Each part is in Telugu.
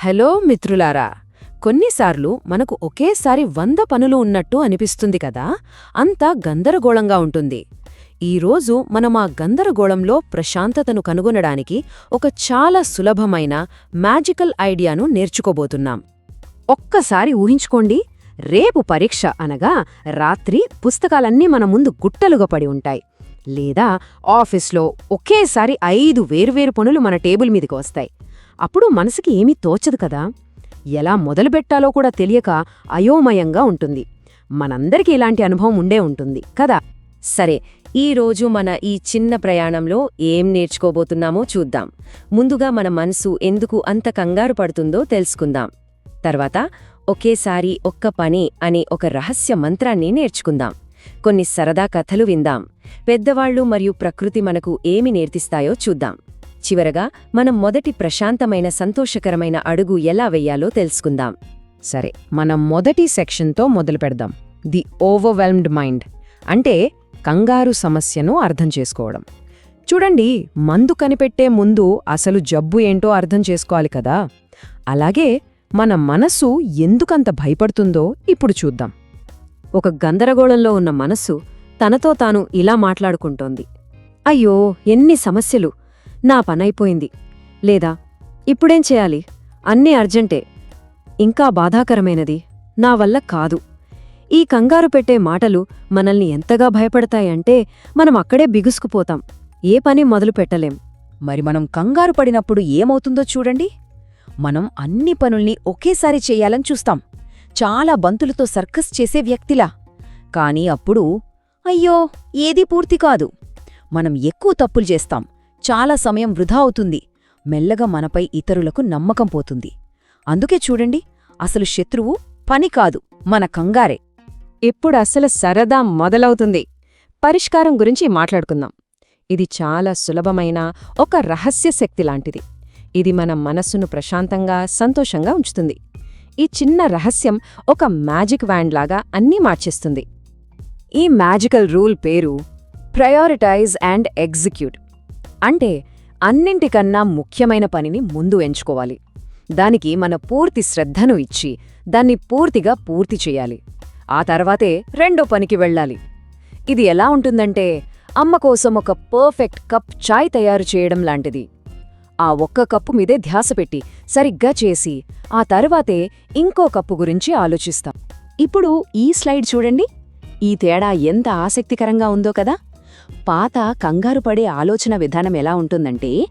హలో మిత్రులారా కొన్నిసార్లు మనకు ఒకేసారి వంద పనులు ఉన్నట్టు అనిపిస్తుంది కదా? అంతా గందరగోళంగా ఉంటుంది. ఈరోజు మనం ఆ గందరగోళంలో ప్రశాంతతను కనుగొనడానికి ఒక చాలా సులభమైన మ్యాజికల్ ఐడియాను నేర్చుకోబోతున్నాం. ఒక్కసారి ఊహించుకోండి రేపు పరీక్ష అనగా రాత్రి పుస్తకాలన్నీ మన ముందు గుట్టలుగా పడి ఉంటాయి. లేదా ఆఫీస్లో ఒకేసారి ఐదు వేరువేరు పనులు మన టేబుల్ మీదకి వస్తాయి. అప్పుడు మనసుకి ఏమీ తోచదు కదా. ఎలా మొదలుపెట్టాలో కూడా తెలియక అయోమయంగా ఉంటుంది. మనందరికీ ఇలాంటి అనుభవం ఉండే ఉంటుంది కదా. సరే ఈరోజు మన ఈ చిన్న ప్రయాణంలో ఏం నేర్చుకోబోతున్నామో చూద్దాం. ముందుగా మన మనసు ఎందుకు అంత కంగారు పడుతుందో తెలుసుకుందాం. తర్వాత ఒకేసారి ఒక్క పని అనే ఒక రహస్య మంత్రాన్ని నేర్చుకుందాం. కొన్ని సరదా కథలు విందాం. పెద్దవాళ్ళు మరియు ప్రకృతి మనకు ఏమి నేర్పిస్తాయో చూద్దాం. చివరగా మనం మొదటి ప్రశాంతమైన సంతోషకరమైన అడుగు ఎలా వెయ్యాలో తెలుసుకుందాం. సరే మనం మొదటి సెక్షన్తో మొదలు పెడదాం. The overwhelmed mind. అంటే కంగారు సమస్యను అర్థం చేసుకోవడం. చూడండి మందు కనిపెట్టే ముందు అసలు జబ్బు ఏంటో అర్థం చేసుకోవాలి కదా. అలాగే మన మనసు ఎందుకంత భయపడుతుందో ఇప్పుడు చూద్దాం. ఒక గందరగోళంలో ఉన్న మనస్సు తనతో తాను ఇలా మాట్లాడుకుంటోంది. అయ్యో ఎన్ని సమస్యలు. నా పనైపోయింది. లేదా ఇప్పుడేం చేయాలి? అన్నీ అర్జెంటే. ఇంకా బాధాకరమైనది. నా వల్ల కాదు. ఈ కంగారు పెట్టే మాటలు మనల్ని ఎంతగా భయపడతాయంటే మనం అక్కడే బిగుసుకుపోతాం. ఏ పని మొదలు పెట్టలేం. మరి మనం కంగారు పడినప్పుడు ఏమవుతుందో చూడండి. మనం అన్ని పనుల్ని ఒకేసారి చేయాలని చూస్తాం. చాలా బంతులతో సర్కస్ చేసే వ్యక్తిలా. కాని అప్పుడు అయ్యో ఏదీ పూర్తి కాదు. మనం ఎక్కువ తప్పులు చేస్తాం. చాలా సమయం వృధా అవుతుంది. మెల్లగా మనపై ఇతరులకు నమ్మకం పోతుంది. అందుకే చూడండి అసలు శత్రువు పని కాదు మన కంగారే. ఇప్పుడు అసలు సరదా మొదలవుతుంది. పరిష్కారం గురించి మాట్లాడుకుందాం. ఇది చాలా సులభమైన ఒక రహస్య శక్తి లాంటిది. ఇది మన మనస్సును ప్రశాంతంగా సంతోషంగా ఉంచుతుంది. ఈ చిన్న రహస్యం ఒక మ్యాజిక్ వ్యాండ్ లాగా అన్నీ మార్చేస్తుంది. ఈ మ్యాజికల్ రూల్ పేరు ప్రయారిటైజ్ అండ్ ఎగ్జిక్యూట్ అంటే అన్నింటికన్నా ముఖ్యమైన పనిని ముందు ఎంచుకోవాలి. దానికి మన పూర్తి శ్రద్ధను ఇచ్చి దాన్ని పూర్తిగా పూర్తి చేయాలి. ఆ తర్వాతే రెండో పనికి వెళ్ళాలి. ఇది ఎలా ఉంటుందంటే అమ్మ కోసం ఒక పర్ఫెక్ట్ కప్ చాయ్ తయారు చేయడం లాంటిది. ఆ ఒక్క కప్పు మీదే ధ్యాస పెట్టి సరిగ్గా చేసి ఆ తర్వాతే ఇంకో కప్పు గురించి ఆలోచిస్తాం. ఇప్పుడు ఈ స్లైడ్ చూడండి. ఈ తేడా ఎంత ఆసక్తికరంగా ఉందో కదా! పాత కంగారు పడే ఆలోచన విధానం ఎలా ఉంటుందంటే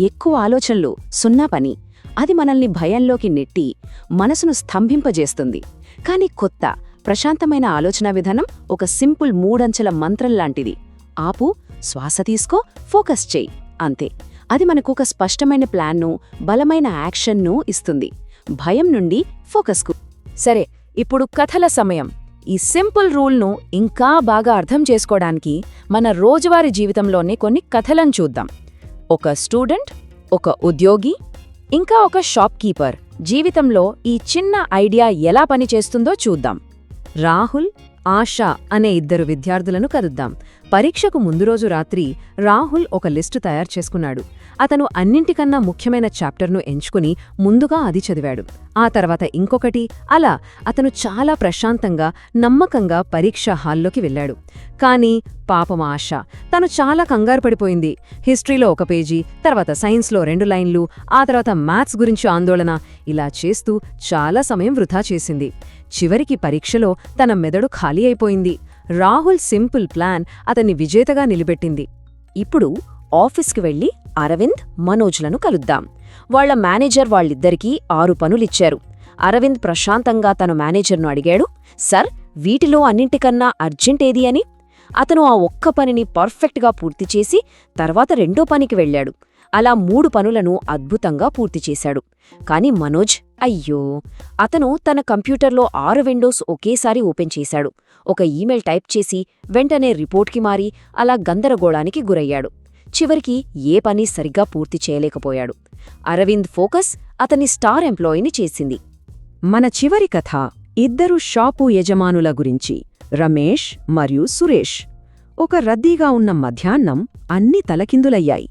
ఎక్కువ ఆలోచనలు సున్నా పని. అది మనల్ని భయంలోకి నెట్టి మనసును స్తంభింపజేస్తుంది. కాని కొత్త ప్రశాంతమైన ఆలోచన విధానం ఒక సింపుల్ మూడంచెల మంత్రం లాంటిది. ఆపు శ్వాస తీసుకో ఫోకస్ చెయ్యి అంతే. అది మనకు ఒక స్పష్టమైన ప్లాన్ను బలమైన యాక్షన్ను ఇస్తుంది. భయం నుండి ఫోకస్కు. సరే ఇప్పుడు కథల సమయం. ఈ సింపుల్ రూల్ను ఇంకా బాగా అర్థం చేసుకోవడానికి మన రోజువారీ జీవితంలోనే కొన్ని కథలను చూద్దాం. ఒక స్టూడెంట్ ఒక ఉద్యోగి ఇంకా ఒక షాప్ కీపర్ జీవితంలో ఈ చిన్న ఐడియా ఎలా పనిచేస్తుందో చూద్దాం. రాహుల్ ఆశా అనే ఇద్దరు విద్యార్థులను కలుద్దాం పరీక్షకు ముందు రోజు రాత్రి రాహుల్ ఒక లిస్టు తయారు చేసుకున్నాడు. అతను అన్నింటికన్నా ముఖ్యమైన చాప్టర్ను ఎంచుకుని ముందుగా అది చదివాడు. ఆ తర్వాత ఇంకొకటి అలా అతను చాలా ప్రశాంతంగా నమ్మకంగా పరీక్ష హాల్లోకి వెళ్ళాడు. కాని పాపం ఆశ తను చాలా కంగారు పడిపోయింది. హిస్టరీలో ఒక పేజీ తర్వాత సైన్స్లో రెండు లైన్లు ఆ తర్వాత మ్యాథ్స్ గురించి ఆందోళన ఇలా చేస్తూ చాలా సమయం వృధా చేసింది. చివరికి పరీక్షలో తన మెదడు ఖాళీ అయిపోయింది. రాహుల్ సింపుల్ ప్లాన్ అతన్ని విజేతగా నిలబెట్టింది. ఇప్పుడు ఆఫీస్కి వెళ్ళి అరవింద్ మనోజ్లను కలుద్దాం. వాళ్ళ మేనేజర్ వాళ్ళిద్దరికీ ఆరు పనులిచ్చారు. అరవింద్ ప్రశాంతంగా తన మేనేజర్ను అడిగాడు సర్ వీటిలో అన్నింటికన్నా అర్జెంటేది అని? అతను ఆ ఒక్క పనిని పర్ఫెక్ట్గా పూర్తి చేసి తర్వాత రెండో పనికి వెళ్ళాడు. అలా మూడు పనులను అద్భుతంగా పూర్తి చేశాడు. కాని మనోజ్ అయ్యో! అతను తన కంప్యూటర్లో ఆరు విండోస్ ఒకేసారి ఓపెన్ చేశాడు. ఒక ఈమెయిల్ టైప్ చేసి వెంటనే రిపోర్ట్కి మారి అలా గందరగోళానికి గురయ్యాడు. చివరికి ఏ పని సరిగ్గా పూర్తి చేయలేకపోయాడు. అరవింద్ ఫోకస్ అతని స్టార్ ఎంప్లాయీని చేసింది. మన చివరి కథ ఇద్దరు షాపు యజమానుల గురించి. రమేష్ మరియు సురేష్. ఒక రద్దీగా ఉన్న మధ్యాహ్నం అన్ని తలకిందులయ్యాయి.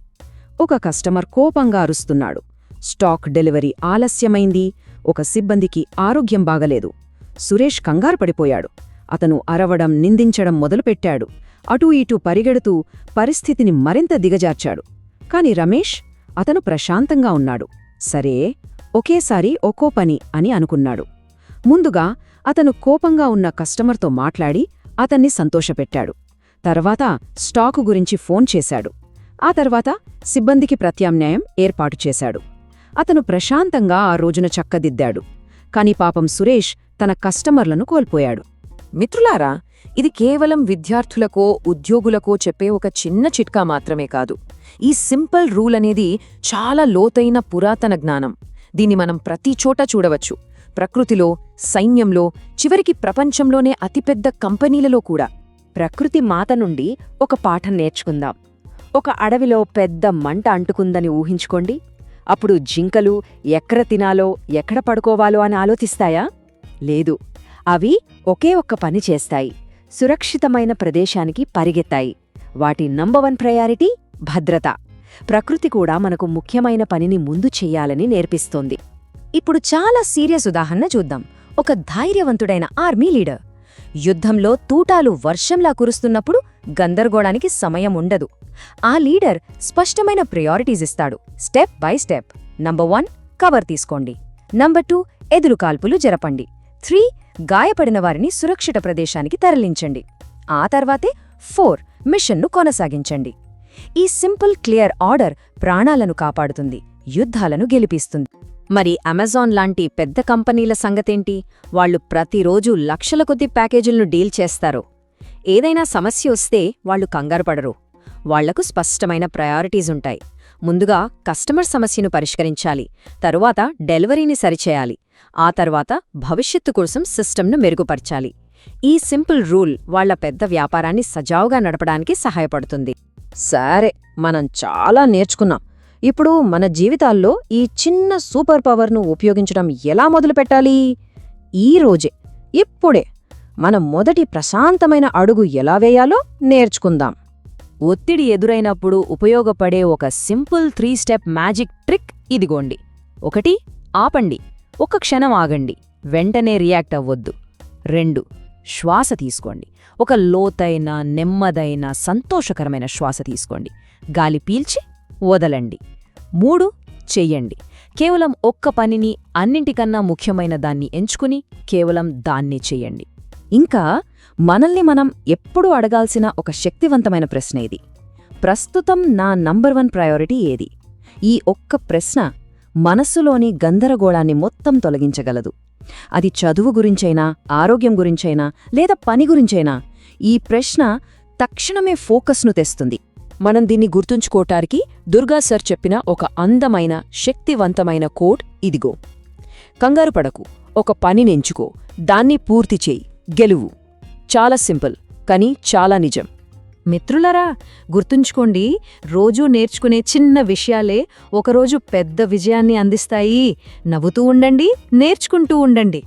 ఒక కస్టమర్ కోపంగా అరుస్తున్నాడు. స్టాక్ డెలివరీ ఆలస్యమైంది. ఒక సిబ్బందికి ఆరోగ్యం బాగలేదు. సురేష్ కంగారు పడిపోయాడు. అతను అరవడం నిందించడం మొదలుపెట్టాడు. అటూ ఇటూ పరిగెడుతూ పరిస్థితిని మరింత దిగజార్చాడు. కాని రమేష్ అతను ప్రశాంతంగా ఉన్నాడు. సరే ఒకేసారి ఒక్కో పని అని అనుకున్నాడు. ముందుగా అతను కోపంగా ఉన్న కస్టమర్తో మాట్లాడి అతన్ని సంతోషపెట్టాడు. తర్వాత స్టాకు గురించి ఫోన్ చేశాడు. ఆ తర్వాత సిబ్బందికి ప్రత్యామ్నాయం ఏర్పాటు చేశాడు. అతను ప్రశాంతంగా ఆ రోజున చక్కదిద్దాడు. కాని పాపం సురేష్ తన కస్టమర్లను కోల్పోయాడు. మిత్రులారా ఇది కేవలం విద్యార్థులకో ఉద్యోగులకో చెప్పే ఒక చిన్న చిట్కా మాత్రమే కాదు. ఈ సింపుల్ రూల్ అనేది చాలా లోతైన పురాతన జ్ఞానం. దీన్ని మనం ప్రతి చోట చూడవచ్చు. ప్రకృతిలో సైన్యంలో చివరికి ప్రపంచంలోనే అతిపెద్ద కంపెనీలలో కూడా. ప్రకృతి మాత నుండి ఒక పాఠం నేర్చుకుందాం. ఒక అడవిలో పెద్ద మంట అంటుకుందని ఊహించుకోండి. అప్పుడు జింకలు ఎక్కడ తినాలో ఎక్కడ పడుకోవాలో అని ఆలోచిస్తాయా? లేదు. అవి ఒకే ఒక్క పని చేస్తాయి. సురక్షితమైన ప్రదేశానికి పరిగెత్తాయి. వాటి నంబర్ వన్ ప్రయారిటీ భద్రత. ప్రకృతి కూడా మనకు ముఖ్యమైన పనిని ముందు చెయ్యాలని నేర్పిస్తోంది. ఇప్పుడు చాలా సీరియస్ ఉదాహరణ చూద్దాం. ఒక ధైర్యవంతుడైన ఆర్మీ లీడర్. యుద్ధంలో తూటాలు వర్షంలా కురుస్తున్నప్పుడు గందరగోళానికి సమయం ఉండదు. ఆ లీడర్ స్పష్టమైన ప్రయారిటీస్ ఇస్తాడు. Step by step number one cover తీసుకోండి. నంబర్ టూ ఎదురు కాల్పులు జరపండి. త్రీ గాయపడిన వారిని సురక్షిత ప్రదేశానికి తరలించండి. ఆ తర్వాతే ఫోర్ మిషన్ను కొనసాగించండి. ఈ సింపుల్ క్లియర్ ఆర్డర్ ప్రాణాలను కాపాడుతుంది యుద్ధాలను గెలిపిస్తుంది. మరి అమెజాన్ లాంటి పెద్ద కంపెనీల సంగతేంటి? వాళ్ళు ప్రతిరోజు లక్షల కొద్ది ప్యాకేజీలను డీల్ చేస్తారు. ఏదైనా సమస్య వస్తే వాళ్ళు కంగారు పడరు. వాళ్ళకు స్పష్టమైన ప్రయారిటీస్ ఉంటాయి. ముందుగా కస్టమర్ సమస్యను పరిష్కరించాలి. తరువాత డెలివరీని సరిచేయాలి. ఆ తర్వాత భవిష్యత్తు కోసం సిస్టమ్ను మెరుగుపరచాలి. ఈ సింపుల్ రూల్ వాళ్ళ పెద్ద వ్యాపారాన్ని సజావుగా నడపడానికి సహాయపడుతుంది. సరే మనం చాలా నేర్చుకున్నాం. ఇప్పుడు మన జీవితాల్లో ఈ చిన్న సూపర్ పవర్ను ఉపయోగించడం ఎలా మొదలుపెట్టాలి? ఈ రోజే ఇప్పుడే. మన మొదటి ప్రశాంతమైన అడుగు ఎలా వేయాలో నేర్చుకుందాం. ఒత్తిడి ఎదురైనప్పుడు ఉపయోగపడే ఒక simple three step magic trick ఇదిగోండి. ఒకటి ఆపండి. ఒక క్షణం ఆగండి. వెంటనే రియాక్ట్ అవ్వొద్దు. రెండు శ్వాస తీసుకోండి. ఒక లోతైన నెమ్మదైన సంతోషకరమైన శ్వాస తీసుకోండి. గాలి పీల్చి వదలండి. మూడు చెయ్యండి. కేవలం ఒక్క పనిని అన్నింటికన్నా ముఖ్యమైన దాన్ని ఎంచుకుని కేవలం దాన్ని చెయ్యండి. ఇంకా మనల్ని మనం ఎప్పుడూ అడగాల్సిన ఒక శక్తివంతమైన ప్రశ్న ఇది. ప్రస్తుతం నా నంబర్ వన్ ప్రయారిటీ ఏది? ఈ ఒక్క ప్రశ్న మనస్సులోని గందరగోళాన్ని మొత్తం తొలగించగలదు. అది చదువు గురించైనా ఆరోగ్యం గురించైనా లేదా పని గురించైనా ఈ ప్రశ్న తక్షణమే ఫోకస్ను తెస్తుంది. మనం దీన్ని గుర్తుంచుకోటానికి దుర్గా సర్ చెప్పిన ఒక అందమైన శక్తివంతమైన కోట్ ఇదిగో. కంగారు పడకు. ఒక పనినెంచుకో దాన్ని పూర్తి చేయి. గెలువు. చాలా సింపుల్ కానీ చాలా నిజం. మిత్రులరా గుర్తుంచుకోండి రోజూ నేర్చుకునే చిన్న విషయాలే ఒకరోజు పెద్ద విజయాన్ని అందిస్తాయి. నవ్వుతూ ఉండండి నేర్చుకుంటూ ఉండండి.